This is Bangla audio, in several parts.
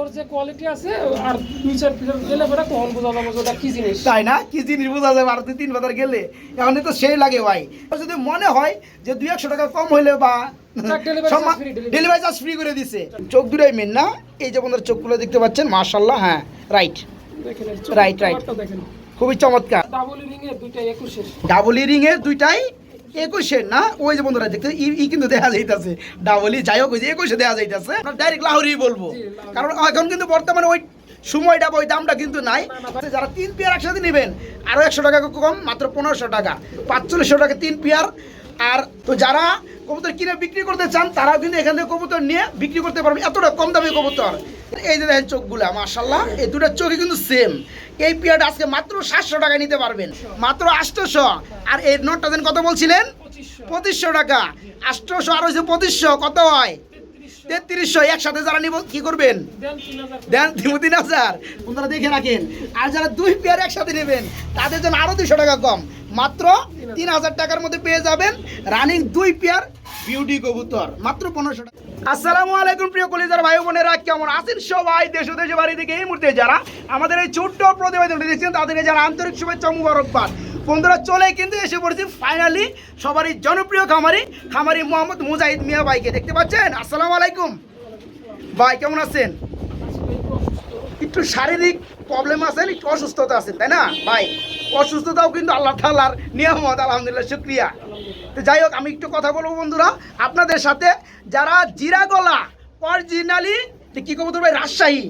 ওর যে কোয়ালিটি আছে আর দুই চার পিস গেলে পরে তখন বোঝা যাবে ওটা কি জিনিস। তাই না? কি জিনিস বোঝা তিন বাজার গেলে? এখন তো সেই লাগে ভাই। যদি মনে হয় যে দুই একশো টাকা কম হইলে বা ডেলিভারি চার্জ ফ্রি করে দিছে। চোখ দুটাই মেন না? এই যে বন্ধুরা চোখগুলো দেখতে পাচ্ছেন? মার্শাল্লাহ হ্যাঁ রাইট Right, right. খুবই চমৎকার। ডাবল রিং এর দুইটা একুশের। ডাবল ইরিং এর দুইটাই একুশের না? ওই যে বন্ধুরা দেখতে ই ই কিন্তু দেখা যাইতেছে। ডাবলি যাই হোক ওই যে একুশে দেখা যাইতেছে। ডাইরেক্ট লাহরি বলব। কারণ এখন কিন্তু বর্তমানে ওই সময়টা ওই দামটা কিন্তু নাই। যারা তিন পেয়ার একসাথে নেবেন আরও একশো টাকা কম মাত্র পনেরোশো টাকা। পাঁচচল্লিশশো টাকা তিন পেয়ার আর তো যারা কবুতর কিনে বিক্রি করতে চান, তারাও কিন্তু এখান থেকে কবুতর নিয়ে বিক্রি করতে পারবেন এতটা কম দামি কবুতর। এই যে দেখেন চোখগুলা মার্শাল্লাহ এই দুটো চোখই কিন্তু সেম এই পেয়ারটা আজকে মাত্র সাতশো টাকায় নিতে পারবেন। মাত্র আটশোশো। আর এই নোটটা দেন কত বলছিলেন? পঁচিশশো টাকা। আটশোশো আর হয়েছে পঁচিশশো, কত হয়? তেত্রিশশো। একসাথে যারা নিব, কি করবেন? দেন তিন হাজার। দেখে রাখেন। আর যারা দুই পেয়ার একসাথে নেবেন, তাদের জন্য আরও দুশো টাকা কম। মাত্র তিন হাজার টাকার মধ্যে পেয়ে যাবেন রানিং দুই পেয়ার বিউটি কবুতর, মাত্র পনেরোশো টাকা। আসসালামু আলাইকুম প্রিয় কলিজার ভাই বোনেরা, কেমন আছেন সবাই? দেশ দেশে বাড়ি থেকে এই মুহূর্তে যারা আমাদের এই ছোট্ট প্রতিবেদনটি দেখছেন তাদেরকে যারা আন্তরিক শুভেচ্ছা মুবারকবাদ। বন্ধুরা, চলে কিন্তু এসে পড়েছি ফাইনালি সবারই জনপ্রিয় খামারি খামারি মোহাম্মদ মুজাহিদ মিয়া ভাইকে। দেখতে পাচ্ছেন? আসসালামু আলাইকুম। ভাই, কেমন আছেন? একটু শারীরিক প্রবলেম আছেন, একটু অসুস্থতা আছেন, তাই না? ভাই, অসুস্থতাও কিন্তু আল্লাহ তাল্লার নিয়ামত, আলহামদুলিল্লাহ, শুক্রিয়া। তো যাই হোক, আমি একটু কথা বলব বন্ধুরা। আপনাদের সাথে যারা জিরা গলা অরিজিনালি কি কবুতর ভাই? রাজশাহী।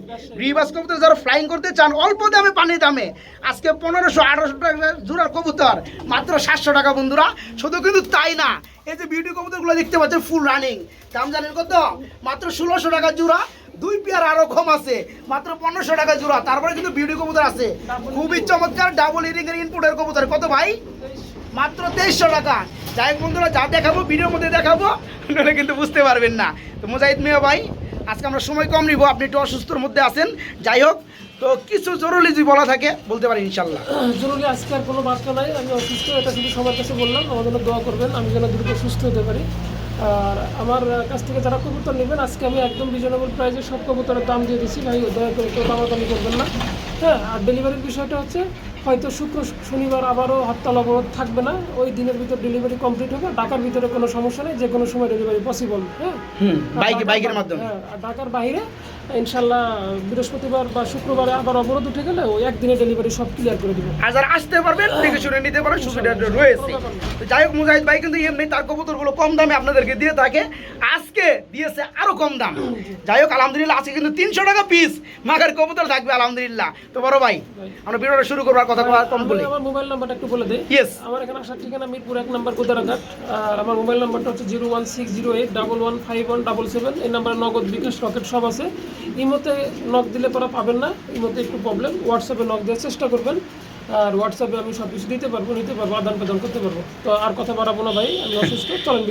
রিবাস কবুতর যারা ফ্লাইং করতে চান, অল্প দামে, পানি দামে। আজকে পনেরোশো আঠারোশো টাকা জোড়ার কবুতর, মাত্র সাতশো টাকা বন্ধুরা। শুধু কিন্তু তাই না, এই যে বিউটি কবুতরগুলো দেখতে পাচ্ছেন ফুল রানিং দাম জানেন কত? মাত্র ষোলোশো টাকা জোড়া। দুই পেয়ার আরও কম আছে। মাত্র পনেরোশো টাকা জোড়া। তারপরে কিন্তু বিউটি কবুতর আছে। খুবই চমৎকার ডাবল ইরিং এর ইনপুটের কবুতর। কত ভাই? মাত্র তেইশশো টাকা। যাই বন্ধুরা, যা দেখাবো, ভিডিওর মধ্যে দেখাবো নাহলে কিন্তু বুঝতে পারবেন না। তো মুজাহিদ মিয়া ভাই, আজকে আমরা সময় কম নিব, আপনি একটু অসুস্থর মধ্যে আছেন। যাই হোক, তো কিছু জরুরি যদি বলা থাকে, বলতে পারি ইনশাল্লাহ জরুরি আজকে আর কোনো বার্তা নাই। আমি অসুস্থ, এটা শুধু সবার কাছে বললাম। আমার জন্য দোয়া করবেন। আমি যেন দ্রুত সুস্থ হতে পারি। আর আমার কাছ থেকে যারা কবুতর নেবেন আজকে আমি একদম রিজনেবল প্রাইসে সব কবুতরের দাম দিয়ে দিচ্ছি। ভাই দয়া করে কেউ দামাদামি করবেন না। হ্যাঁ আর ডেলিভারির বিষয়টা হচ্ছে হয়তো শুক্র শনিবার আবারও হরতাল অবরোধ থাকবে না। ওই দিনের ভিতর ডেলিভারি কমপ্লিট হবে ঢাকার ভিতরে কোনো সমস্যা নেই যে কোনো সময় ডেলিভারি পসিবল হ্যাঁ। বাইকের মাধ্যমে। হ্যাঁ, আর ঢাকার বাইরে ইনশাল্লাহ বৃহস্পতিবার বা শুক্রবারে আবার অবরোধ উঠে গেলে ওই একদিনে ডেলিভারি সব ক্লিয়ার করে দিব। আর যারা আসতে পারবেন দেখে শুনে নিতে পারেন সুবিধা রয়েছে। তো যাই হোক মুজাহিদ ভাই কিন্তু এমনি তার কবুতরগুলো কম দামে আপনাদেরকে দিয়ে থাকে। আজকে দিয়েছে আরও কম দাম। যাই হোক আলহামদুলিল্লাহ আজকে কিন্তু তিনশো টাকা পিস মাগার কবুতর থাকবে আলহামদুলিল্লাহ। তো বড় ভাই আমরা ভিডিওটা শুরু করব আর কথা কম বলি। আমার মোবাইল নাম্বারটা একটু বলে দেই। ইয়েস আমার এখানে আসার ঠিকানা মিরপুর এক নাম্বার কোদারাঘাট। আর আমার মোবাইল নাম্বারটা হচ্ছে zero one six zero eight double one five one double seven এই নাম্বারে নগদ বিকাশ রকেট সব আছে। ইমোতে নক দিলে পরে পাবেন না, ইমোতে একটু প্রবলেম হোয়াটসঅ্যাপে নক দেওয়ার চেষ্টা করবেন। আর হোয়াটসঅ্যাপে আমি সব কিছু দিতে পারব, নিতে পারব আদান প্রদান করতে পারব। তো আর কথা বাড়াবো না ভাই, আমি অসুস্থ, চলেন।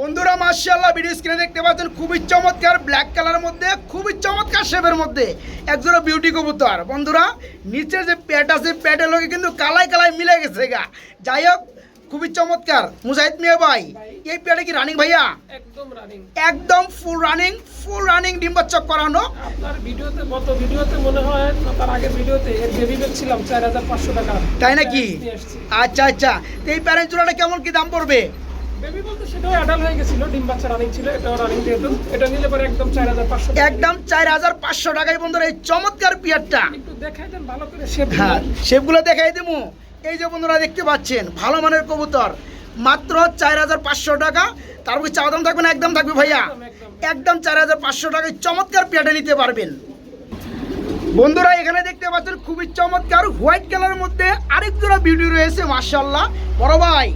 বন্ধুরা মার্শাল্লাহ ভিডিও স্ক্রিনে দেখতে পাচ্ছেন, খুবই চমৎকার ব্ল্যাক কালারের মধ্যে, খুবই চমৎকার শেপের মধ্যে একজোড়া বিউটি কবুতর। বন্ধুরা, নিচের যে প্যাট আছে প্যাটের লোকে কিন্তু কালাই কালাই মিলে গেছে গা। যাই হোক খুবই চমৎকার। মুজাহিদ মিয়া ভাই এই প্যাটে কি রানিং ভাইয়া? একদম রানিং একদম ফুল রানিং ফুল রানিং ডিম্বাচক করানো। আপনার ভিডিওতে গত ভিডিওতে মনে হয় তার আগের ভিডিওতে এর বেবি চার হাজার পাঁচশো টাকা। তাই নাকি? আচ্ছা আচ্ছা। তো এই প্যারেন্ট জোড়াটা কেমন কি দাম পড়বে? বেবি বলতে সেটাও অ্যাডাল হয়ে গেছিল ডিম বাচ্চা রানিং ছিল এটাও রানিং যেহেতু। এটা নিলে পরে একদম চার হাজার পাঁচশো একদম চার হাজার পাঁচশো টাকায় বন্ধুরা এই চমৎকার পিয়ারটা। একটু দেখাই দেন ভালো করে শেপ হ্যাঁ শেপগুলো দেখাই দেবো এই যে বন্ধুরা দেখতে পাচ্ছেন ভালো মানের কবুতর। মাত্র চার হাজার পাঁচশো টাকা। তারপরে চা দাম থাকবে না একদম থাকবে ভাইয়া। একদম চার হাজার পাঁচশো টাকায় চমৎকার পেয়াটা নিতে পারবেন। বন্ধুরা এখানে দেখতে পাচ্ছেন খুবই চমৎকার হোয়াইট কালারের মধ্যে আরেক জোড়া বিউটি রয়েছে মার্শাল্লাহ বড় ভাই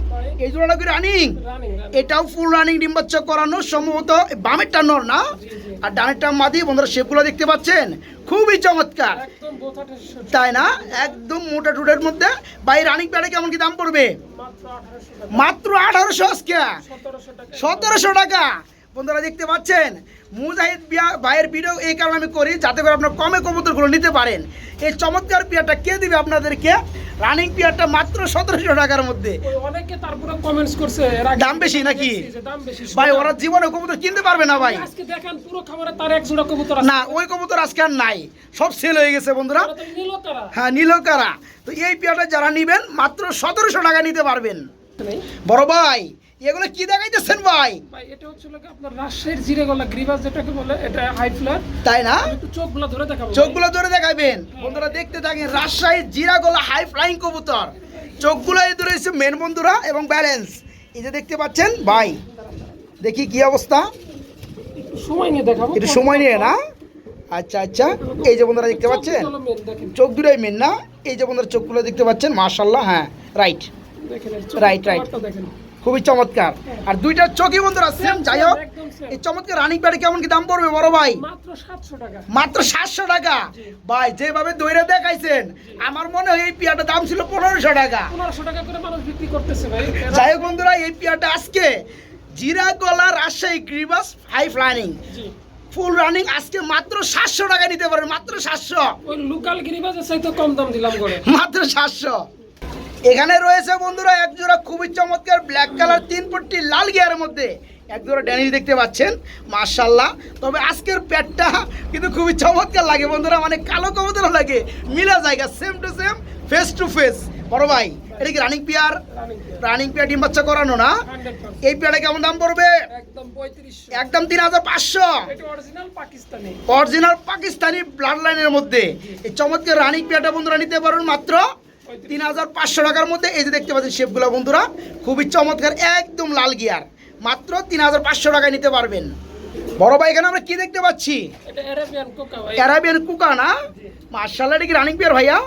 এই জোড়াটা কি রানিং? এটাও ফুল রানিং ডিম্বাচ্চা করানো সম্ভবত বামেরটা নর না? আর ডানেরটা মাদি বন্ধুরা শেপগুলো দেখতে পাচ্ছেন? খুবই চমৎকার। তাই না? একদম মোটা টুটের মধ্যে। বাইর রানিং প্যাডে কেমন কি দাম পড়বে? মাত্র আঠারোশো আজকে। সতেরোশো টাকা। বন্ধুরা দেখতে পাচ্ছেন? মুজাহিদ বিয়া ভাইয়ের ভিডিও এই কারণে আমি করি যাতে করে আপনার কমে কবুতরগুলো নিতে পারেন। এই চমৎকার বিয়াটা কে দিবে আপনাদেরকে? রানিং পেয়ারটা মাত্র সতেরোশো টাকার মধ্যে। অনেকে তারপরে কমেন্টস করছে এর দাম বেশি নাকি? দাম বেশি ভাই ওরা জীবনে কবুতর কিনতে পারবে না ভাই। আজকে দেখেন পুরো খাবারে তার এক জোড়া কবুতর না ওই কবুতর আজকে আর নাই। সব সেল হয়ে গেছে বন্ধুরা। হ্যাঁ নীলকারা তো এই পেয়ারটা যারা নিবেন মাত্র সতেরোশো টাকা নিতে পারবেন। বড় ভাই এগুলো কি দেখাইতেছেন ভাই? ভাই এটা হচ্ছে লোকে আপনার রাজশাহীর জিরে গলা গ্রিবাস যেটাকে বলে এটা হাই ফ্লার তাই না? একটু চোখগুলো ধরে দেখাবো চোখগুলো ধরে দেখাবেন। বন্ধুরা দেখতে থাকেন রাজশাহী জিরাগোলা হাই ফ্লাইং কবুতর। চোখগুলো এই ধরে হচ্ছে মেন বন্ধুরা এবং ব্যালেন্স এই যে দেখতে পাচ্ছেন ভাই দেখি কি অবস্থা। সময় নিয়ে দেখাবো। একটু সময় নিয়ে না? আচ্ছা আচ্ছা। এই যে বন্ধুরা দেখতে পাচ্ছেন? চোখ দুটাই মেন না? এই যে বন্ধুরা চোখগুলো দেখতে পাচ্ছেন মার্শাল্লাহ হ্যাঁ রাইট দেখেন এই খুবই চমৎকার। আর দুইটা চোখই বন্ধুরা সেম যাই হোক এই চমৎকার রানিং প্যাডে কেমন কি দাম পড়বে বড় ভাই? মাত্র সাতশো টাকা। মাত্র সাতশো টাকা? ভাই যেভাবে দইরে দেখাইছেন আমার মনে হয় এই পিয়াটার দাম ছিল পনেরোশো টাকা। পনেরোশো টাকা করে মানুষ বিক্রি করতেছে ভাই। যাই হোক বন্ধুরা এই পিয়াটা আজকে জিরা গলা রাজশাহী গ্রিবাস হাই ফ্লাইনিং ফুল রানিং আজকে মাত্র সাতশো টাকা নিতে পারেন মাত্র সাতশো। ওই লোকাল গিরিবাজের চাইতে কম দাম দিলাম করে মাত্র সাতশো। এখানে রয়েছে বন্ধুরা এক জোড়া খুবই চমৎকার ব্ল্যাক কালার তিন পট্টি লাল গিয়ারের মধ্যে এক জোড়া ড্যানিশ দেখতে পাচ্ছেন মার্শাল্লাহ তবে আজকের প্যাটটা কিন্তু খুবই চমৎকার লাগে বন্ধুরা মানে কালো কবুতর লাগে মিলা জায়গা same to same face to face বড় ভাই এটা কি রানিং পিয়ার রানিং পিয়ার ডিম বাচ্চা করানো না? এই পেয়ারটা কেমন দাম পড়বে? একদম তিন হাজার পাঁচশো। অরিজিনাল পাকিস্তানি। ব্লাড লাইনের মধ্যে। এই চমৎকার রানিং পেয়ারটা বন্ধুরা নিতে পারবেন মাত্র তিন হাজার পাঁচশো টাকার মধ্যে এই যে দেখতে পাচ্ছেন শেপগুলো বন্ধুরা খুবই চমৎকার একদম লাল গিয়ার। মাত্র তিন হাজার পাঁচশো টাকায় নিতে পারবেন। বড় ভাই এখানে আমরা কি দেখতে পাচ্ছি? অ্যারাবিয়ান কোকা না? মার্শাল এটা কি রানিং পেয়ার ভাইয়া?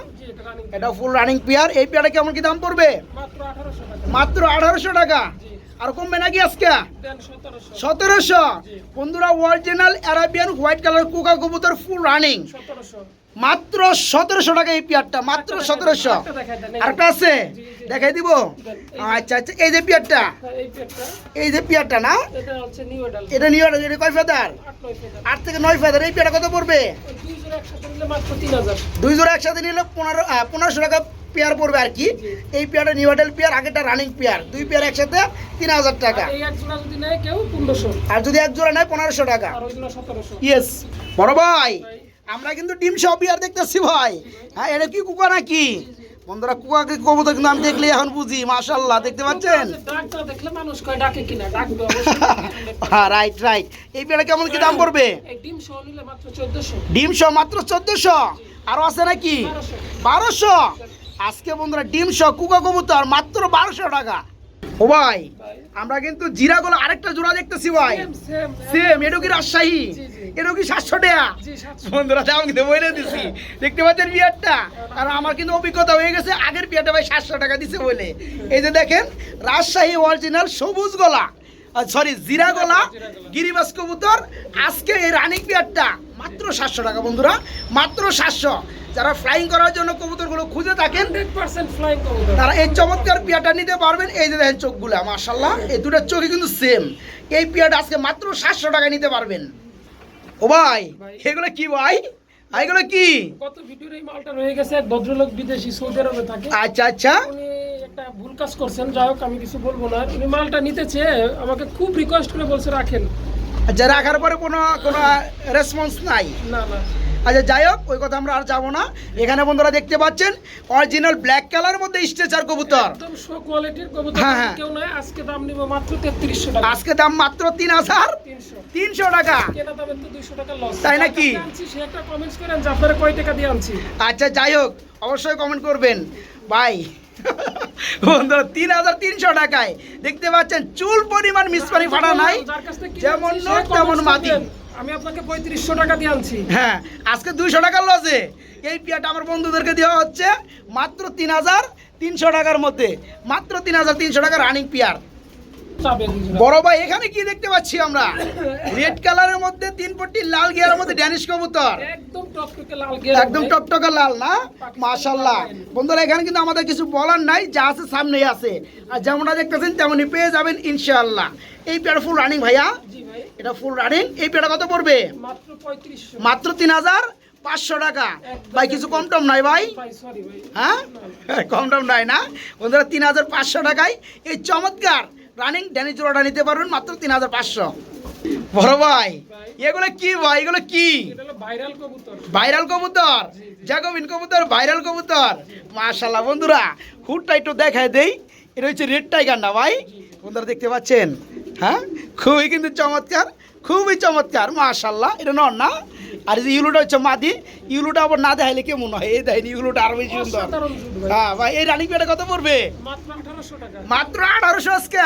এটা ফুল রানিং পেয়ার এই পেয়ারটা কেমন কি দাম পড়বে? মাত্র আঠারোশো টাকা। আর কমবে নাকি আজকে? সতেরোশো। বন্ধুরা অরিজিনাল অ্যারাবিয়ান হোয়াইট কালার কুকা কবুতর ফুল রানিং মাত্র সতেরোশো টাকা এই পেয়ারটা মাত্র সতেরোশো। একটা দেখাই আরেকটা আছে? দেখাই দিব? আচ্ছা আচ্ছা এই যে পেয়ারটা। এই যে পেয়ারটা না? এটা নিউ এডাল এটা কয় ফেদার আট থেকে নয় ফেদার এই পেয়ারটা কত পড়বে? দুই জোড়া একসাথে নিলে পনেরো পনেরোশো টাকা পেয়ার পড়বে আর কি। এই পেয়ারটা নিউ এডাল পেয়ার আগেটা রানিং পেয়ার। দুই পেয়ার একসাথে তিন হাজার টাকা। আর এই এক জোড়া যদি এক জোড়া নেয় পনেরোশো টাকা। সতেরোশো। ইয়েস বড় ভাই আমরা কিন্তু ডিম সহ বিয়ার দেখতেছি ভাই। হ্যাঁ এটা কি কুকা নাকি? বন্ধুরা কুকাকে কবুতর কিন্তু আমি দেখলে এখন বুঝি মাশাল্লাহ দেখতে পাচ্ছেন? হ্যাঁ রাইট রাইট এই পেয়ারা কেমন কি দাম পড়বে? ডিম সহ মাত্র চোদ্দশো? আরও আছে নাকি? বারোশো। বারোশো? আজকে বন্ধুরা ডিম সহ কুকা কবুতর মাত্র বারোশো টাকা। ও ভাই আমরা কিন্তু জিরা জিরাগুলো আরেকটা জোড়া দেখতেছি ভাই। সেম সেম কি রাজশাহী? জি। কি সাতশো টাকা? বন্ধুরা দাম কিন্তু বলে দিছি। দেখতে পাচ্ছেন বিয়ারটা? আর আমার কিন্তু অভিজ্ঞতা হয়ে গেছে আগের বিয়ারটা ভাই সাতশো টাকা দিছে বলে। এই যে দেখেন রাজশাহী অরিজিনাল সবুজ গলা সরি জিরা গলা গিরিবাস কবুতর। আজকে এই রানিং বিয়ারটা মাত্র সাতশো টাকা বন্ধুরা মাত্র সাতশো। যারা ফ্লাইং করার জন্য কবুতরগুলো খুঁজে থাকেন তারা এই চমৎকার পিয়াটা নিতে পারবেন। এই যে দেখেন চোখগুলা মার্শাল্লাহ এই দুটোর চোখই কিন্তু সেম এই পিয়াটা আজকে মাত্র সাতশো টাকায় নিতে পারবেন। ও ভাই। এগুলো কি ভাই? এগুলো কি? গত ভিডিওর এই মালটা রয়ে গেছে এক ভদ্রলোক বিদেশি সৌদি আরবে থাকে। আচ্ছা আচ্ছা। উনি একটা ভুল কাজ করছেন যাই হোক আমি কিছু বলব না। উনি মালটা নিতে চেয়ে আমাকে খুব রিকোয়েস্ট করে বলছে রাখেন। আচ্ছা রাখার পরে কোনো কোনো রেসপন্স নাই? না না। আচ্ছা যাই হোক ওই কথা আমরা আর যাব না। এখানে বন্ধুরা দেখতে পাচ্ছেন অরিজিনাল ব্ল্যাক কালার মধ্যে স্ট্রেচার কবুতর। একদম শো কোয়ালিটির কবুতর হ্যাঁ, হ্যাঁ। কেউ নয় আজকে দাম নিব মাত্র তেত্রিশশো টাকা। আজকে দাম মাত্র তিন হাজার তিনশো। তিনশো টাকা। কেনা তো দুইশো টাকা লস তাই নাকি? আনছি সে একটা কমেন্টস করেন যে আপনারা কয় টাকা দিয়ে আনছি? আচ্ছা যাই হোক অবশ্যই কমেন্ট করবেন। ভাই বন্ধুরা তিন হাজার তিনশো টাকায়। দেখতে পাচ্ছেন চুল পরিমাণ মিসপানি ফাটা নাই। যেমন নোট তেমন মাটি। আমি আপনাকে পঁয়ত্রিশশো টাকা দিয়ে আনছি। হ্যাঁ আজকে দুইশো টাকার লসে এই পিয়াটা আমার বন্ধুদেরকে দেওয়া হচ্ছে মাত্র তিন হাজার তিনশো টাকার মধ্যে। মাত্র তিন হাজার তিনশো টাকা রানিং পিয়ার। বড় ভাই এখানে কি দেখতে পাচ্ছি আমরা? রেড কালারের মধ্যে তিন পট্টি লাল গিয়ার মধ্যে ড্যানিশ কবুতর। একদম টকটকে লাল না? মাশাল্লাহ বন্ধুরা এখানে কিন্তু আমাদের কিছু বলার নাই যা আছে সামনেই আছে। আর যেমনটা দেখতেছেন তেমনই পেয়ে যাবেন ইনশাআল্লাহ। এই পেয়ার ফুল রানিং ভাইয়া? এটা ফুল রানিং এই পেয়ারটা কত পড়বে? মাত্র তিন হাজার পাঁচশো টাকা। ভাই কিছু কম টম নাই ভাই? হ্যাঁ? কম টম নাই না? বন্ধুরা তিন হাজার পাঁচশো টাকায়। এই চমৎকার। রানিং ড্যানি জোড়াটা নিতে পারবেন মাত্র তিন হাজার পাঁচশো। বড় ভাই এগুলো কি ভাই? এগুলো কি? ভাইরাল কবুতর। ভাইরাল কবুতর? জ্যাকোবিন কবুতর ভাইরাল কবুতর। মাশাল্লাহ বন্ধুরা হুটটা একটু দেখায় দেই। এটা হচ্ছে রেড টাইগার না ভাই? বন্ধুরা দেখতে পাচ্ছেন? হ্যাঁ? খুবই কিন্তু চমৎকার খুবই চমৎকার মাশাল্লাহ এটা নন না? আর যে ইউলুটা হচ্ছে মাদি ইউলুটা আবার না দেখাইলে কেমন হয়? এই দেখেন ইউলুটা আরও বেশি সুন্দর। হ্যাঁ ভাই এই রানিং পেটা কত পড়বে? মাত্র আঠারোশো টাকা। মাত্র আঠারোশো আজকে?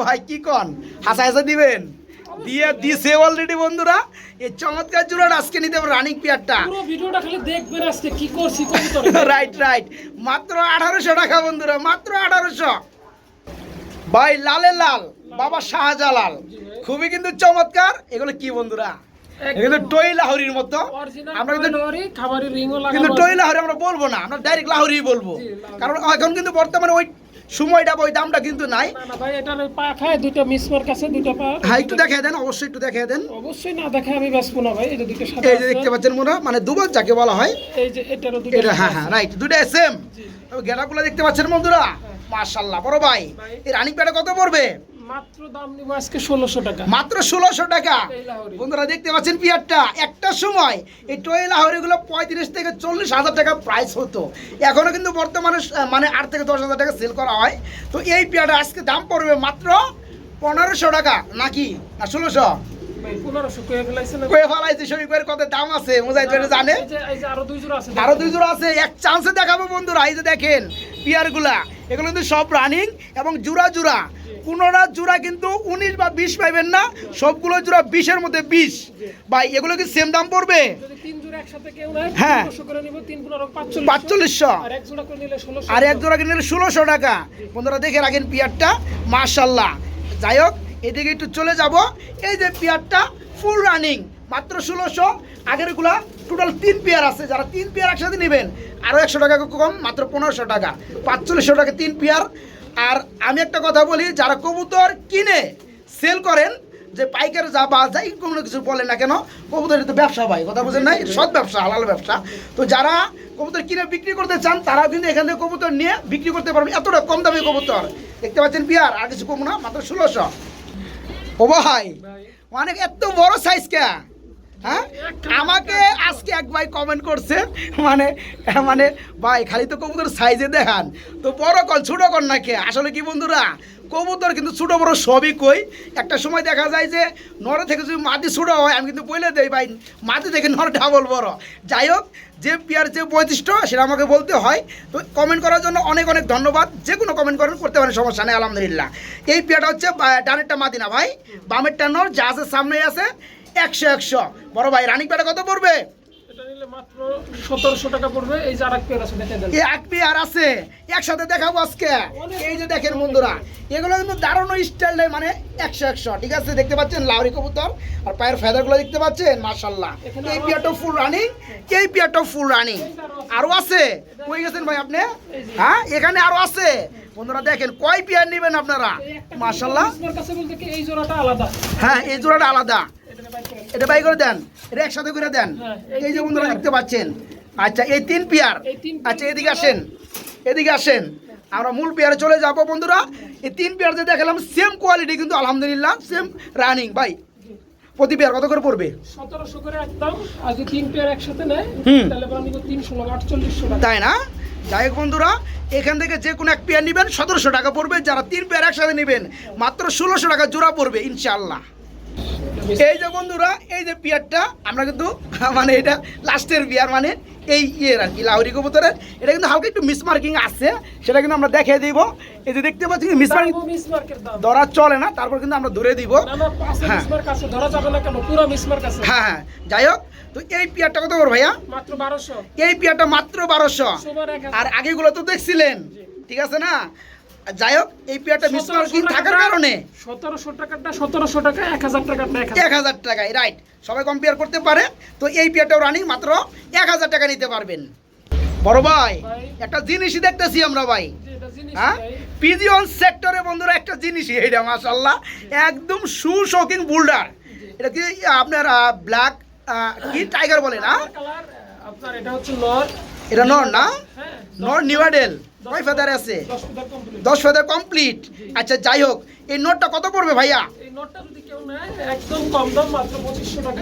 ভাই কি কন? হাসা হাসা দিবেন? দিয়ে দিছে অলরেডি বন্ধুরা। এই চমৎকার জোড়াটা আজকে নিতে হবে রানিং পেয়ারটা পুরো ভিডিওটা খালি দেখবেন আজকে কি করছি রাইট রাইট মাত্র আঠারোশো টাকা বন্ধুরা মাত্র আঠারোশো। ভাই লালে লাল বাবা শাহজালাল। খুবই কিন্তু চমৎকার। এগুলো কি বন্ধুরা? এগুলো টই লাহরির মতো। আমরা কিন্তু খাবারের রিংও কিন্তু টই লাহরি আমরা বলব না আমরা ডাইরেক্ট লাহরি বলব। কারণ এখন কিন্তু বর্তমানে ওই সময়টা ওই দামটা কিন্তু নাই। ভাই পা খায় পা। হ্যাঁ একটু দেখাই দেন অবশ্যই একটু দেখাই দেন। অবশ্যই না দেখে আমি ব্যস্ত না ভাই এই যে সাদা এই যে দেখতে পাচ্ছেন মনে হয়, মানে দুবার যাকে বলা হয়। এই যে এটারও এটা হ্যাঁ হ্যাঁ রাইট দুটো সেম। তবে গেটাগুলো দেখতে পাচ্ছেন বন্ধুরা? মাশাল্লাহ বড় ভাই। ভাই। এই রানিং প্যাডে কত পড়বে? মাত্র দাম নিব আজকে ষোলোশো টাকা। মাত্র ষোলোশো টাকা। বন্ধুরা দেখতে পাচ্ছেন পিয়ারটা? একটা সময় এই টয় লাহরিগুলো পঁয়ত্রিশ থেকে চল্লিশ হাজার টাকা প্রাইস হতো। এখনও কিন্তু বর্তমানে মানে আট থেকে দশ হাজার টাকা সেল করা হয়। তো এই পিয়ারটা আজকে দাম পড়বে মাত্র পনেরোশো টাকা নাকি? না ষোলোশো? ভাই পনেরোশো কয়ে ফেলাইছে না কয়ে ফেলাইছে শরীফের কত দাম আছে জানে? আরও দুই জোড়া আছে এক চান্সে দেখাবো বন্ধুরা এই যে দেখেন পিয়ারগুলা। এগুলো কিন্তু সব রানিং এবং জোড়া জোড়া। কোনোটা জোড়া কিন্তু উনিশ বা বিশ পাইবেন না সবগুলো জোড়া বিশের মধ্যে বিশ। ভাই এগুলো কি সেম দাম পড়বে? হ্যাঁ। পাঁচচল্লিশশো। আর এক জোড়া করে নিলে ষোলোশো। আর এক জোড়া কিনলে ষোলোশো টাকা। বন্ধুরা দেখে রাখেন পিয়ারটা। মার্শাল্লাহ যাই হোক এদিকে একটু চলে যাব। এই যে পিয়ারটা ফুল রানিং মাত্র ষোলোশো। আগেরগুলা টোটাল তিন পেয়ার আছে। যারা তিন পেয়ার একসাথে নেবেন আরও একশো টাকা কম মাত্র পনেরোশো টাকা। পাঁচচল্লিশশো টাকা তিন পেয়ার। আর আমি একটা কথা বলি, যারা কবুতর কিনে সেল করেন, যে পাইকার যা বা যাই কোনো কিছু বলে না কেন, কবুতর তো ব্যবসা ভাই, কথা বুঝেন নাই? সৎ ব্যবসা, হালাল ব্যবসা। তো যারা কবুতর কিনে বিক্রি করতে চান, তারাও কিন্তু এখান থেকে কবুতর নিয়ে বিক্রি করতে পারবেন এতটা কম দামি কবুতর। দেখতে পাচ্ছেন পিয়ার আর কিছু কম না, মাত্র ষোলোশো। ও ভাই মানে এত বড় সাইজ কে? হ্যাঁ? আমাকে আজকে এক ভাই কমেন্ট করছে মানে মানে ভাই, খালি তো কবুতর সাইজে দেখান। তো বড় কল, ছোট কর না কে আসলে কি বন্ধুরা? কবুতর কিন্তু ছোট বড় সবই কই। একটা সময় দেখা যায় যে নরে থেকে যদি মাটি ছোটো হয়, আমি কিন্তু বলে দেই ভাই, মাটি থেকে নর ডাবল বড়। যাই হোক, যে পিয়ার যে বৈশিষ্ট্য, সেটা আমাকে বলতে হয়। তো কমেন্ট করার জন্য অনেক অনেক ধন্যবাদ। যে কোনো কমেন্ট করেন, করতে পারেন, সমস্যা নেই, আলহামদুলিল্লাহ। এই পিয়ারটা হচ্ছে ডানেরটা মাদিনা ভাই, বামেরটা নর, যা আছে সামনে আছে। একশো একশো। বড় ভাই রানিং প্যাডে কত পড়বে? একসাথে দেখাবো আজকে। এই যে দেখেন বন্ধুরা এগুলো কিন্তু দারুণ স্টাইল মানে একশো একশো। ঠিক আছে দেখতে পাচ্ছেন? লাউরি কবুতর আর পায়ের ফেদারগুলো দেখতে পাচ্ছেন? মার্শাল্লাহ এই ফুল রানিং এই ফুল রানিং আরও আছে। কই গেছেন ভাই আপনি? হ্যাঁ এখানে আরও আছে। বন্ধুরা দেখেন কয় পেয়ার নেবেন আপনারা? মার্শাল্লাহ হ্যাঁ এই জোড়াটা আলাদা। এটা বাই করে দেন। এটা একসাথে করে দেন। হ্যাঁ, এই যে বন্ধুরা দেখতে পাচ্ছেন। আচ্ছা এই তিন পেয়ার। আচ্ছা এদিকে আসেন। এদিকে আসেন। আমরা মূল পেয়ারে চলে যাব বন্ধুরা। এই তিন পেয়ার যে দেখালাম সেম কোয়ালিটি কিন্তু আলহামদুলিল্লাহ সেম রানিং ভাই। প্রতি পেয়ার কত করে পড়বে? সতেরোশো করে একদম। আর যদি তিন পেয়ার একসাথে নেয়। তাহলে তিনশো আটচল্লিশশো তাই না? যাই হোক বন্ধুরা এখান থেকে যে কোনো এক পেয়ার নেবেন সতেরোশো টাকা পড়বে। যারা তিন পেয়ার একসাথে নেবেন মাত্র ষোলোশো টাকা জোড়া পড়বে ইনশাল্লাহ এই যে বন্ধুরা এই যে পিয়ারটা আমরা কিন্তু মানে এটা লাস্টের বিয়ার মানে এই ইয়ের আর কি লাউরি কবুতরের। এটা কিন্তু হালকা একটু মিসমার্কিং আছে সেটা কিন্তু আমরা দেখিয়ে দিব। এই যে দেখতে পাচ্ছি মিসমার্কিং ধরা চলে না তারপর কিন্তু আমরা ধরে দিব। হ্যাঁ। হ্যাঁ হ্যাঁ। যাই হোক তো এই পিয়ারটা কত করব ভাইয়া? মাত্র বারোশো। এই পিয়ারটা মাত্র বারোশো। আর আগেগুলো তো দেখছিলেন ঠিক আছে না? যাই হোক এই পেয়ারটা মিসমার্কিং থাকার কারণে। সতেরোশো টাকাটা সতেরোশো টাকা এক হাজার টাকাটা এক হাজার। টাকায় রাইট সবাই কম্পেয়ার করতে পারে তো এই পেয়ারটাও রানিং মাত্র এক হাজার টাকা নিতে পারবেন। বড় ভাই। একটা জিনিসই দেখতেছি আমরা ভাই। হ্যাঁ? ভাই, পিজিয়ন সেক্টরে বন্ধুরা একটা জিনিসই এটা মাশাল্লাহ একদম শু শোকিং বুল্ডার এটা কি আপনার ব্ল্যাক কি টাইগার বলে না? আপনার এটা হচ্ছে নর। এটা নর না? হ্যাঁ নর নিউডেল কয় ফেদারে আছে। দশ ফেদার কমপ্লিট আচ্ছা যাই হোক এই নোটটা কত পড়বে ভাইয়া?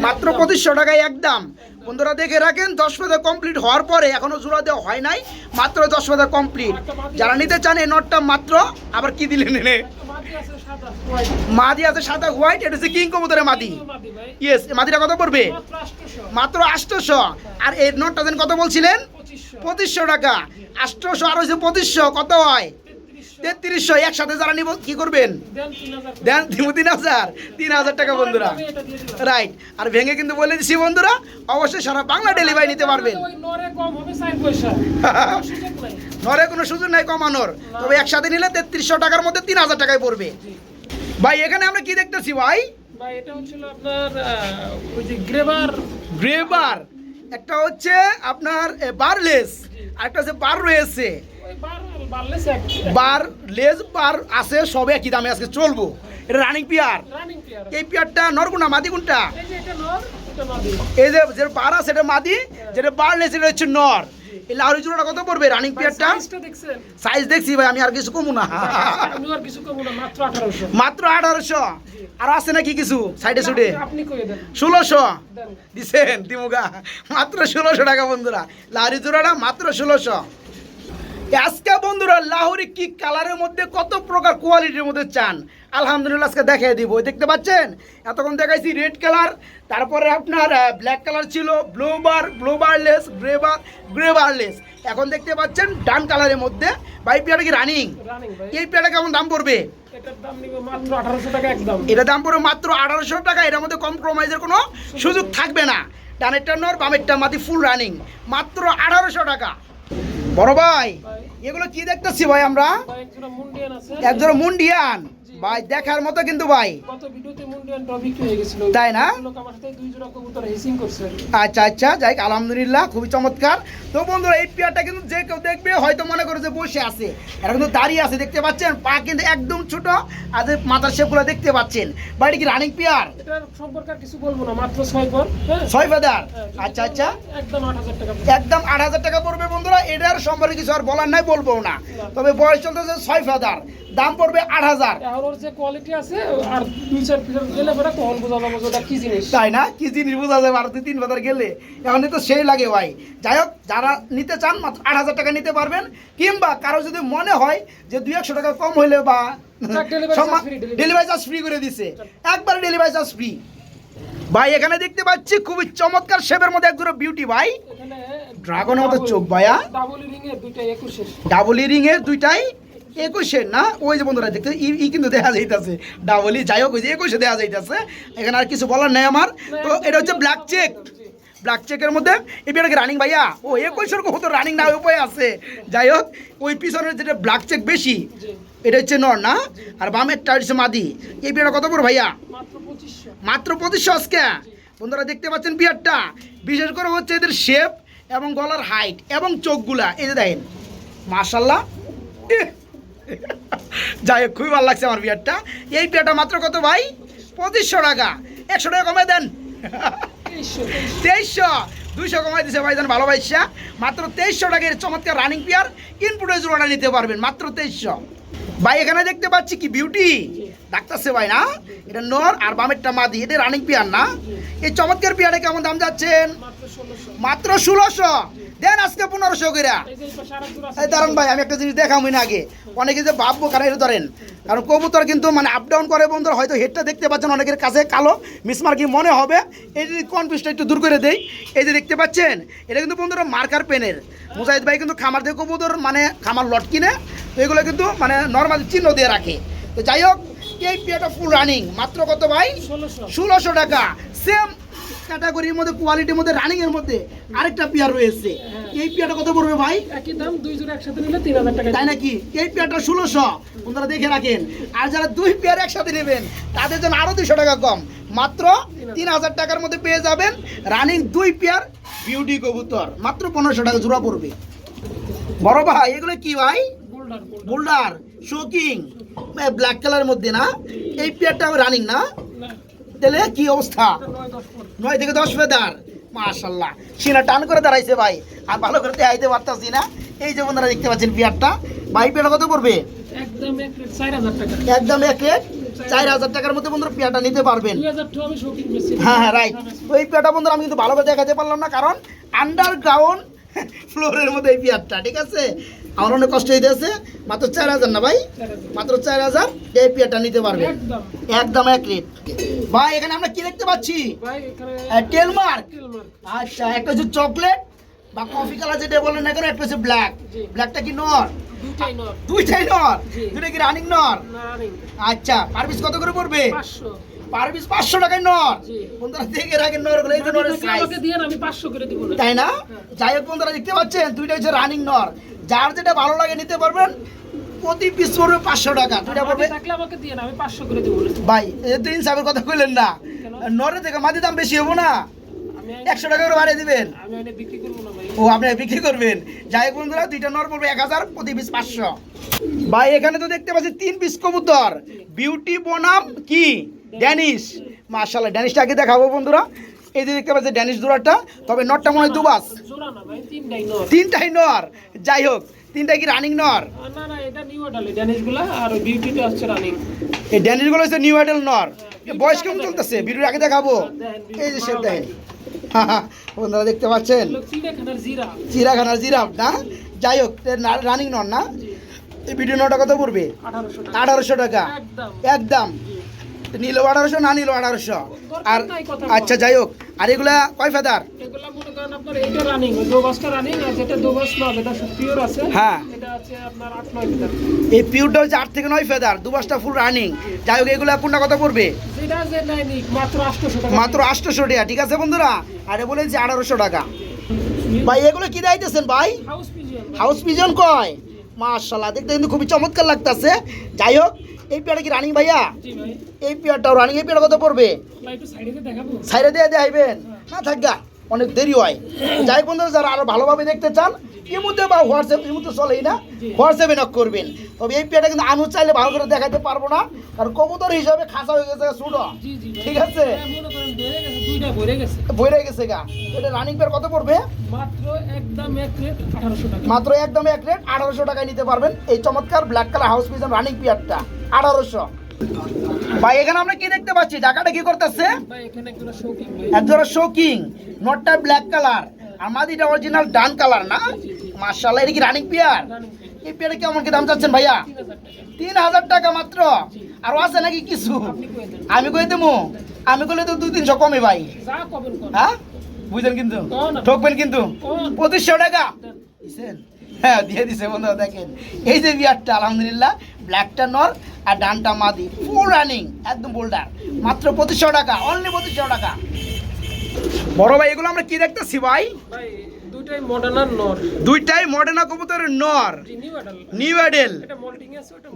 মাত্র পঁচিশশো টাকায় একদম। বন্ধুরা দেখে রাখেন দশ ফেদার কমপ্লিট হওয়ার পরে এখনও জোড়া দেওয়া হয় নাই মাত্র দশ ফেদার কমপ্লিট যারা নিতে চান এই নোটটা মাত্র আবার কি দিলেন এনে? মাদি আছে সাদা হোয়াইট এটা হচ্ছে কিং কবুতরের মাদি। ইয়েস মাদিটা কত পড়বে? মাত্র আটশোশো। আর এই নোটটা দেন কত বলছিলেন? পঁচিশশো। টাকা। আটশোশো আর হচ্ছে পঁচিশশো কত হয়? তেত্রিশশো। একসাথে যারা নিব কি করবেন? দেন তিন হাজার তিন হাজার? তিন হাজার টাকা বন্ধুরা। রাইট আর ভেঙে কিন্তু বলে দিচ্ছি বন্ধুরা অবশ্যই সারা বাংলা ডেলিভারি নিতে পারবেন। নরে কোনো সুযোগ নাই। কমানোর। তবে একসাথে নিলে তেত্রিশশো টাকার মধ্যে তিন হাজার টাকায় পড়বে। ভাই এখানে আমরা কি দেখতেছি ভাই? বা এটা হচ্ছিল আপনার ওই যে গ্রেভার গ্রেবার। একটা হচ্ছে আপনার বারলেস আর একটা হচ্ছে বার রয়েছে। বার লেজ বার আছে সবে একই দামে আজকে চলবো। এটা রানিং পিয়ার এই পিয়ারটা নরগুনা মাদি কোনটা? এই যে এটা নর এটা মাদি। এই যে যে বার আছে এটা মাদি যেটা বার লেজ এটা হচ্ছে নর। এই লাউরি জোড়াটা কত পড়বে রানিং পিয়ারটা সাইজ দেখছি ভাই আমি আর কিছু কমু না। আমি আর কিছু কমু না মাত্র আঠারোশো। আর আছে নাকি কিছু সাইডে সুডে? আপনি কয়ে দেন। ষোলোশো? দিছেন দিমুগা। মাত্র ষোলোশো টাকা বন্ধুরা। লাহরি জোড়াটা মাত্র ষোলোশো। আজকে বন্ধুরা লাহোরি কি কালারের মধ্যে কত প্রকার কোয়ালিটির মধ্যে চান? আলহামদুলিল্লাহ আজকে দেখাই দিব। দেখতে পাচ্ছেন? এতক্ষণ দেখাইছি রেড কালার তারপরে আপনার ব্ল্যাক কালার ছিল blue bar blue barless grey bar grey barless এখন দেখতে পাচ্ছেন ডান কালারের মধ্যে। ভাই পেয়ারা কি রানিং এই পেয়ারা কেমন দাম পড়বে? এটা দাম পড়বে মাত্র আঠারোশো টাকা। এটার মধ্যে কম্প্রোমাইজের কোনো সুযোগ থাকবে না। ডানেরটা নর বামেরটা মাটি ফুল রানিং মাত্র আঠারোশো টাকা। বড় ভাই এগুলো কি দেখতেছি ভাই আমরা? একজোড়া একজন মুন্ডিয়ান। ভাই দেখার মতো কিন্তু ভাই। গত ভিডিওতে মুন্ডিয়ান টপিক হয়ে গেছিল। তাই না? আমার সাথে দুই জোড়া কবুতর হেসিং করছে। আচ্ছা আচ্ছা যাই আলহামদুলিল্লাহ খুবই চমৎকার। তো বন্ধুরা এই পেয়ারটা কিন্তু যে কেউ দেখবে হয়তো মনে করে যে বসে আছে। এটা কিন্তু দাঁড়িয়ে আছে দেখতে পাচ্ছেন? পা কিন্তু একদম ছোট আর মাথার শেপগুলো দেখতে পাচ্ছেন। বা এটা কি রানিং পেয়ার এটার সম্পর্কে কিছু বলব না মাত্র ছয় পর হ্যাঁ? ছয় ফেদার হ্যাঁ, আচ্ছা আচ্ছা। একদম আট হাজার টাকা একদম আট হাজার টাকা পড়বে বন্ধুরা এটার সম্পর্কে কিছু আর বলার নাই বলব না। তবে বয়স চলতেছে ছয় ফেদার দাম পড়বে আট হাজার। এখন যে কোয়ালিটি আছে আর দুই চার পিটার গেলে পরে তখন বোঝা যাবে ওটা কি জিনিস? তাই না? কি জিনিস বোঝা যাবে? আর দুই তিন ফেদার গেলে। এখন তো সেই লাগে ভাই। যাই হোক যারা নিতে চান মাত্র আট হাজার টাকা নিতে পারবেন। কিংবা কারও যদি মনে হয় যে দুই একশো টাকা কম হইলে বা ডেলিভারি চার্জ ফ্রি করে দিছে। একবার ডেলিভারি চার্জ ফ্রি ভাই এখানে দেখতে পাচ্ছি খুবই চমৎকার শেপের মধ্যে একদম বিউটি ভাই। ড্রাগনের মতো চোখ ভাইয়া। ডাবল রিং এর দুইটা একুশের। ডাবল ইরিং এর দুইটাই একুশের না? ওই যে বন্ধুরা দেখতে ই ই কিন্তু দেখা যাইতেছে। ডাবল যাই হোক ওই যে একুশে দেখা যাইতেছে। এখানে আর কিছু বলার নেই আমার। তো এটা হচ্ছে ব্ল্যাক চেক ব্ল্যাক চেকের মধ্যে এই বিয়ারটা রানিং ভাইয়া? ও একুশের কত রানিং না উপায় আছে। যাই হোক ওই পিছনের যেটা ব্ল্যাক চেক বেশি এটা হচ্ছে নর না? আর বামের হচ্ছে মাদি। এই বিয়ারটা কত পড়ো ভাইয়া? মাত্র পঁচিশশো। আজকে? বন্ধুরা দেখতে পাচ্ছেন বিয়ারটা। বিশেষ করে হচ্ছে এদের শেপ এবং গলার হাইট এবং চোখগুলা। এই যে দেখেন মার্শাল্লাহ যাই হোক খুবই ভালো লাগছে আমার বিয়ারটা এই বিয়ারটা মাত্র কত ভাই? পঁচিশশো টাকা। একশো টাকা কমে দেন। তেইশশো দুইশো কমাই দিছে ভাইজান ভালো ভাইসা মাত্র তেইশশো টাকার চমৎকার রানিং পেয়ার ইনপুটের জোড়াটা নিতে পারবেন মাত্র তেইশশো। ভাই এখানে দেখতে পাচ্ছি কি বিউটি ডাক্তারছে ভাই না? এটা নর আর বামেরটা মাদি এটা রানিং পেয়ার না? এই চমৎকার পেয়ারে কেমন দাম যাচ্ছেন? মাত্র ষোলোশো। দেন আজকে পনেরোশো করে এই দাঁড়ান ভাই আমি একটা জিনিস দেখাবো না আগে। অনেকে যে ভাববো কারণ এটা ধরেন কারণ কবুতর কিন্তু মানে আপ ডাউন করে বন্ধুরা হয়তো হেডটা দেখতে পাচ্ছেন অনেকের কাছে কালো মিসমার্কিং মনে হবে? এই যে কনফিউজটা একটু দূর করে দেই। এই যে দেখতে পাচ্ছেন এটা কিন্তু বন্ধুরা মার্কার পেনের মুজাহিদ ভাই কিন্তু খামার দিয়ে কবুতর মানে খামার লট কিনে তো এগুলো কিন্তু মানে নর্মাল চিহ্ন দিয়ে রাখে। তো যাই হোক এই পেয়ারটা ফুল রানিং মাত্র কত ভাই? ষোলোশো। টাকা। সেম ক্যাটাগরির মধ্যে কোয়ালিটির মধ্যে রানিং এর মধ্যে আরেকটা পেয়ার রয়েছে। এই পেয়ারটা কত পড়বে ভাই? একই দাম দুই জোড়া একসাথে নিলে তিন হাজার টাকা তাই নাকি? এই পেয়ারটা ষোলোশো। বন্ধুরা দেখে রাখেন। আর যারা দুই পেয়ার একসাথে নেবেন তাদের জন্য আরও দুশো টাকা কম। মাত্র তিন হাজার টাকার মধ্যে পেয়ে যাবেন রানিং দুই পেয়ার বিউটি কবুতর। মাত্র পনেরোশো টাকা জোড়া পড়বে। বড় ভাই এগুলো কি ভাই? বোল্ডার শোকিং ব্ল্যাক কালারের মধ্যে না? এই পেয়ারটা রানিং না? তাহলে কি অবস্থা? নয় থেকে দশ ফেদার মাশাল্লাহ। সিনা টান করে দাঁড়াইছে ভাই। আর ভালো করে দেখাইতে পারতাছি না। এই যে বন্ধুরা দেখতে পাচ্ছেন পেয়ারটা ভাই পেয়ারটা কত পড়বে? একদম এক রেট চার হাজার টাকার মধ্যে বন্ধুরা পেয়ারটা নিতে পারবেন। হ্যাঁ হ্যাঁ রাইট ওই পেয়ারটা বন্ধুরা আমি কিন্তু ভালো করে দেখাতে পারলাম না কারণ আন্ডারগ্রাউন্ড ফ্লোরের মধ্যে এই পেয়ারটা ঠিক আছে? আমার অনেক কষ্ট হইতেছে। মাত্র চার হাজার না ভাই? মাত্র চার হাজার এই পেয়ারটা নিতে পারবে। একদম। এক রেট। ভাই এখানে আমরা কি দেখতে পাচ্ছি? টেলমার্ক আচ্ছা একটা হচ্ছে চকলেট বা কফি কালার যেটা বলেন না কেন একটা হচ্ছে ব্ল্যাক। ব্ল্যাকটা কি নর? দুইটাই নর। জি। দুইটা কি রানিং নর? আচ্ছা পার পিস কত করে পড়বে? পার পিস পাঁচশো টাকায় নর। বন্ধুরা দেখে রাখেন নরগুলো এই যে নরের সাইজ তাই না? যাই হোক বন্ধুরা দেখতে পাচ্ছেন দুইটা হচ্ছে রানিং নর। যার যেটা ভালো লাগে নিতে পারবেন প্রতি পিস পড়বে পাঁচশো টাকা। দুইটা পড়বে ভাই এই তো ইনসাফের কথা কইলেন না? নরের থেকে মাটি দাম বেশি হব না। একশো টাকা করে বাড়িয়ে দিবেন। ও আপনি বিক্রি করবেন। যাই বন্ধুরা দুইটা নর পড়বে এক হাজার প্রতি পিস পাঁচশো। ভাই এখানে তো দেখতে পাচ্ছি তিন পিস কবুতর। বিউটি বনাম কি? ড্যানিশ মার্শাল্লাহ ড্যানিশটা আগে দেখাবো বন্ধুরা। এই যে দেখতে পাচ্ছি ড্যানিশ দুরাটা তবে নরটা মনে হয় দুবাস। তিনটাই নর। যাই হোক তিনটাই কি রানিং নর? এই ড্যানিশগুলো হচ্ছে নিউ আইডল নর। এ বয়স কেমন চলতেছে? ভিডিও আগে দেখাবো। এই যে সে দেখেন। বন্ধুরা দেখতে পাচ্ছেন? চিরাখানার জিরাফ না? যাই হোক রানিং নর না? এই ভিডিও নটা কত পড়বে আঠারোশো টাকা। একদম। একদম আঠারোশো না নিল আঠারোশো? আর আচ্ছা যাই হোক। আর এগুলা কয় ফেদার? হ্যাঁ। আট এই পিউরটা হচ্ছে আট থেকে নয় ফেদার। ফুল রানিং যাই হোক এগুলা কোনটা কত পড়বে? মাত্র আটশোশো টাকা। ঠিক আছে বন্ধুরা? আরে বলেছি আঠারোশো টাকা। ভাই এগুলো কি দিতেছেন ভাই? হাউস হাউস পিজন কয়? মাশাল্লাহ দেখতে কিন্তু খুবই চমৎকার লাগতেছে। যাই হোক এই পেয়ারটা কি রানিং ভাইয়া? এই পেয়ারটাও রানিং এই পেয়ারটা কত পড়বে? সাইডে দিয়ে দেখাইবেন। না থাকগা অনেক দেরি হয়। যাই বন্ধুরা যারা আরও ভালোভাবে দেখতে চান এর মধ্যে বা হোয়াটসঅ্যাপ এর মধ্যে চলেই না হোয়াটসঅ্যাপে নক করবেন। তবে এই পেয়ারটা কিন্তু আমি চাইলে ভালো করে দেখাতে পারব না কারণ কবুতর হিসাবে খাসা হয়ে গেছে ছোটো ঠিক আছে? দুইটা ভরে গেছে। গা। এটা রানিং পেয়ার কত পড়বে? মাত্র একদম এক রেট আঠারোশো টাকা। মাত্র একদম এক রেট আঠারোশো টাকায় নিতে পারবেন। এই চমৎকার black colour house pigeon running পিয়ারটা আঠারোশো। ভাই এখানে আমরা কি দেখতে পাচ্ছি? কি করতেছে? ভাই এখানে একটা শৌখিন ভাই। একজোড়া শোকিং নটটা ব্ল্যাক কালার আমাদিটা অরিজিনাল ডান কালার না? মার্শাল্লাহ এটা কি রানিং পিয়ার এই পিয়ারে কেমন কি দাম চাচ্ছেন ভাইয়া? তিন হাজার টাকা। মাত্র? আর আছে নাকি কিছু? আমি কই দেবো? আমি কইলে তো দুই তিনশো কমে ভাই। হ্যাঁ? বুঝলেন কিন্তু? ঠকবেন কিন্তু? কোন? পঁচিশশো টাকা। হ্যাঁ দিয়ে দিছে বন্ধুরা দেখেন। এই যে বিয়ারটা আলহামদুলিল্লাহ ব্ল্যাকটা নর আর ডানটা মাদি। ফুল রানিং একদম বোল্ডার মাত্র পঁচিশশো টাকা অনলি পঁচিশশো টাকা। বড় ভাই এগুলো আমরা কি দেখতেছি ভাই? দুইটাই মডার্ন আর নর। দুইটাই মডার্না কবুতরের নর। নিউ এডেল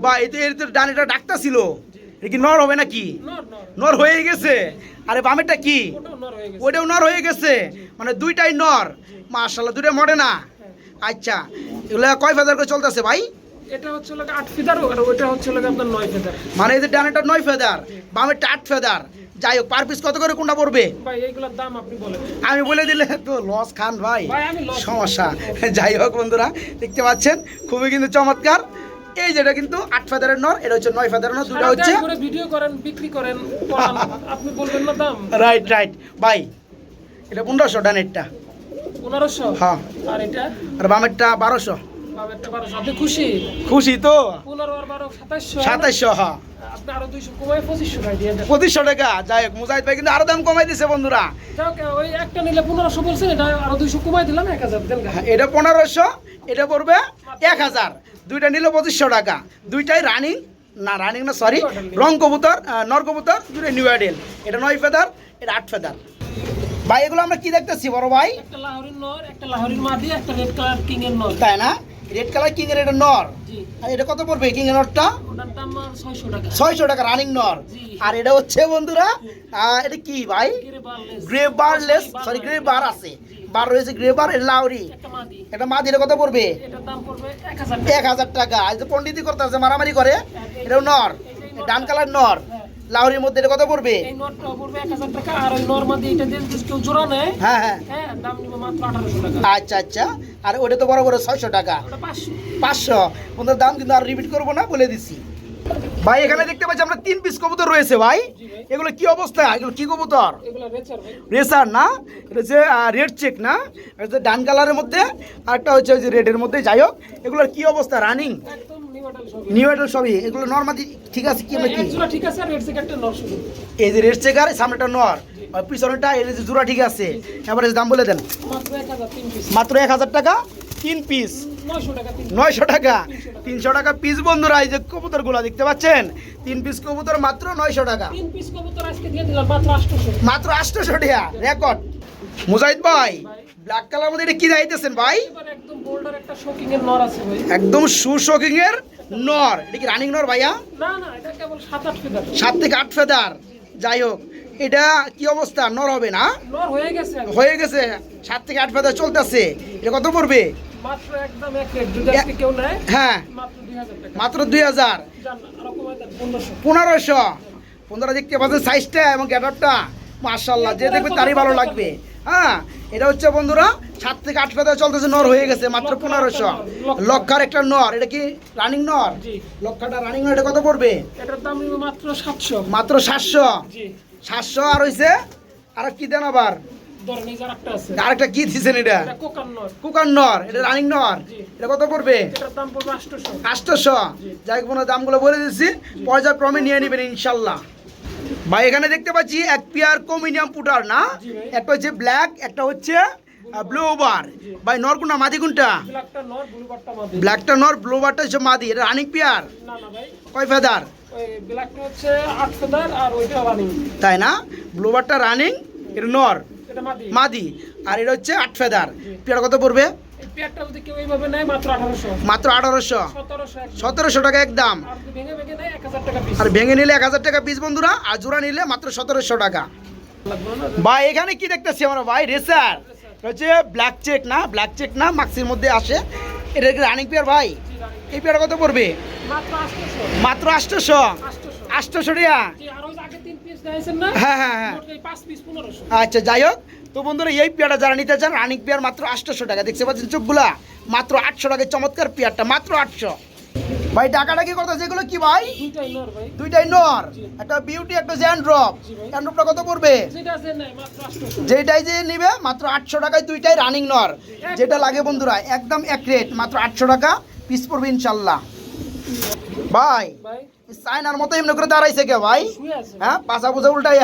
বা এতে এর তো ডান এটা ডাক্তার ছিল কি নর হবে নাকি? নর হয়ে গেছে। আরে বামেরটা কি? ওটাও নর হয়ে গেছে। হয়ে মানে দুইটাই নর। মাশাল্লাহ দুইটাই না? আচ্ছা এগুলো কয় ফেদার করে চলতেছে ভাই? এটা হচ্ছে লাগে আট ফিদার আর ওটা হচ্ছে লাগে আপনার নয় ফিদার। মানে এই যে নয় ফেদার বামেরটা আট ফেদার। যাই হোক পার পিস কত করে কোনটা পড়বে? ভাই এইগুলোর দাম আপনি বলেন। আমি বলে দিলে তো লস খান ভাই। সমস্যা। যাই হোক বন্ধুরা দেখতে পাচ্ছেন খুবই কিন্তু চমৎকার। এই যেটা কিন্তু আট ফেদারের নর এটা হচ্ছে নয় ফেদারের নর দুটা হচ্ছে ভিডিও করেন বিক্রি করেন আপনি বলবেন না দাম? রাইট রাইট ভাই এটা পনেরোশো ডানেরটা। পনেরোশো? হ্যাঁ। আর এটা? আর বামেরটা বারোশো। খুশি? খুশি তো। সাতাইশশো হ্যাঁ। পঁচিশশো টাকা। যাই হোক মুজাহিদ ভাই কিন্তু আরও দাম কমাই দিছে বন্ধুরা। ওই একটা নিলে পনেরোশো বলছেন এটা আরও দুইশো কমাই দিলাম এক হাজার। হ্যাঁ, এটা পনেরোশো এটা পড়বে এক হাজার। দুইটা নিল পঁচিশশো টাকা। দুইটাই রানিং না রানিং না সরি রং কবুতর নর কবুতর দুটো নিউ আইডেল এটা নয় ফেদার এটা আট ফেদার। ভাই এগুলো আমরা কি দেখতেছি বড় ভাই? একটা লাহোরির নর একটা লাহোরির মাদি একটা রেড কালার কিং এর নর। তাই না? রেড কালার কিং এর এটা নর। আর এটা কত পড়বে কিং এর নরটা? ওটার দাম ছয়শো টাকা। রানিং নর। আর এটা হচ্ছে বন্ধুরা আহ, এটা কি ভাই। Grey barless sorry grey bar আছে। বার রয়েছে গ্রে লাউরি। এটা মা দিলে কত পড়বে? এক হাজার টাকা। আজ তো পন্ডিতি করতে আছে মারামারি করে এটাও নর। ডান কালার নর। লাহোরির মধ্যে এটা কত পড়বে? এই হ্যাঁ হ্যাঁ। হ্যাঁ আচ্ছা আচ্ছা। আর ওটা তো বড় বড় ছয়শো টাকা। পাঁচশো। ওদের দাম কিন্তু আর রিপিট করব না বলে দিছি। ভাই এখানে দেখতে পাচ্ছি আমরা তিন পিস কবুতর রয়েছে ভাই। এগুলো কি অবস্থা? এগুলো কি কবুতর? রেসার না? এটা হচ্ছে রেড চেক না? এটা ডান কালারের মধ্যে আর একটা হচ্ছে ওই যে রেডের মধ্যে। যাই হোক এগুলোর কি অবস্থা? রানিং নিউ সবই। এগুলো নর্মালি ঠিক আছে কি ঠিক আছে আর এই যে রেড চেকার সামনেটা নর। আর পিছনেটা যে জোড়া ঠিক আছে। এবারে দাম বলে দেন। মাত্র এক হাজার টাকা? তিন পিস নয়শো টাকা তিনশো টাকা পিস বন্ধুরা এই যে কবুতরগুলো দেখতে পাচ্ছেন? তিন পিস কবুতর মাত্র নয়শো টাকা। মাত্র আটশোশো। টাকা রেকর্ড মুজাহিদ ভাই ব্ল্যাক কালার মধ্যে এটা কি যাইতেছেন ভাই? একদম একটা এর নর আছে সুশোকিং এর নর। এটা কি রানিং নর ভাইয়া? সাত থেকে আট ফেদার যাই হোক এটা কি অবস্থা? নর হবে না? হয়ে হয়ে গেছে। সাত থেকে আট ফেদার চলতেছে। এটা কত পড়বে? হ্যাঁ। মাত্র দুই হাজার পনেরোশো। পনেরো দেখতে পাচ্ছেন সাইজটা এবং গ্যাটারটা মার্শাল্লাহ যে দেখবে তারই ভালো লাগবে। হ্যাঁ এটা হচ্ছে বন্ধুরা সাত থেকে আট চলতেছে নর হয়ে গেছে মাত্র পনেরোশো। লক্ষার একটা নর এটা কি রানিং নর? লক্ষাটা রানিং নর এটা কত পড়বে? এটার দাম মাত্র সাতশো। মাত্র সাতশো। সাতশো আর হইছে আর কি দেন আবার? আরেকটা কি দিছেন এটা? কোকার নর। এটা রানিং নর। এটা কত পড়বে? আটশোশো। যাই কোনো দামগুলো বলে দিচ্ছি। ক্রমে নিয়ে নেবেন ইনশাল্লাহ। ভাই এখানে দেখতে পাচ্ছি এক পেয়ার কমিনিয়াম পুটার না? একটা হচ্ছে ব্ল্যাক একটা হচ্ছে ব্লু ওভার। ভাই নর কোনটা? মাদি কোনটা? ব্ল্যাকটা নর ব্লু ওভারটা হচ্ছে মাদি। এটা রানিং পেয়ার? কয় ফেদার? তাই না? ব্লু ওভারটা রানিং এটা নর। মাদি। আর এটা হচ্ছে আট ফেদার। পেয়ার কত পড়বে? মাত্র আঠারোশো। সতেরোশো টাকা একদম। আর ভেঙে নিলে এক হাজার টাকা পিস বন্ধুরা আর জোড়া নিলে মাত্র সতেরোশো টাকা। ভাই এখানে কি দেখতেছি আমরা? ভাই রেসার। হচ্ছে ব্ল্যাক চেক না? ব্ল্যাক চেক না? মাক্সির মধ্যে আসে। এটা কি রানিং পেয়ার ভাই? এই পেয়ার কত পড়বে? মাত্র আটশোশো। মাত্র আটশোশো। আটশোশো। টাকা? হ্যাঁ হ্যাঁ হ্যাঁ। আচ্ছা যাই হোক। তো বন্ধুরা এই পেয়ারটা যারা নিতে চান রানিং পেয়ার মাত্র আটশোশো টাকা। দেখতে পাচ্ছেন চোখগুলা? মাত্র আটশো টাকা চমৎকার পেয়ারটা মাত্র আটশো। ভাই টাকাটা কি করতেছে এগুলো কি ভাই? দুইটাই নর একটা বিউটি একটা জ্যান ড্রপ। জ্যান ড্রপটা কত পড়বে? যেটাই যে নিবে মাত্র আটশো টাকায় দুইটাই রানিং নর। যেটা লাগে বন্ধুরা একদম এক রেট মাত্র আটশো টাকা। পিস পড়বে ইনশাল্লাহ। ভাই। চায়নার মতো এমনি করে দাঁড়াইছে কে ভাই? শুয়ে হ্যাঁ পাশা পোষা উল্টাই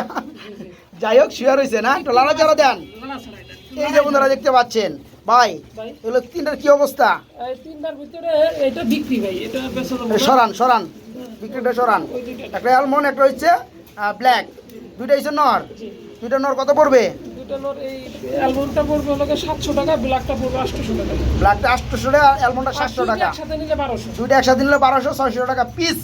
যাই হোক শুয়ার হয়েছে না? একটু লাড়া চাড়া দেন। লালা এই যে বন্ধুরা দেখতে পাচ্ছেন ভাই এগুলো তিনটার কি অবস্থা? সরান সরান। বিক্রিটা সরান। একটা অ্যালমন্ড একটা হচ্ছে ব্ল্যাক দুইটা হচ্ছে নর দুইটা নর কত পড়বে? এই অ্যালবামটা পড়বে হলো সাতশো টাকা ব্ল্যাকটা পড়বে আটশোশো টাকা। ব্ল্যাকটা আটশোশো টাকা অ্যালবামটা সাতশো টাকা। একসাথে নিলে বারোশো। দুইটা একসাথে নিলে বারোশো ছয়শো টাকা পিস।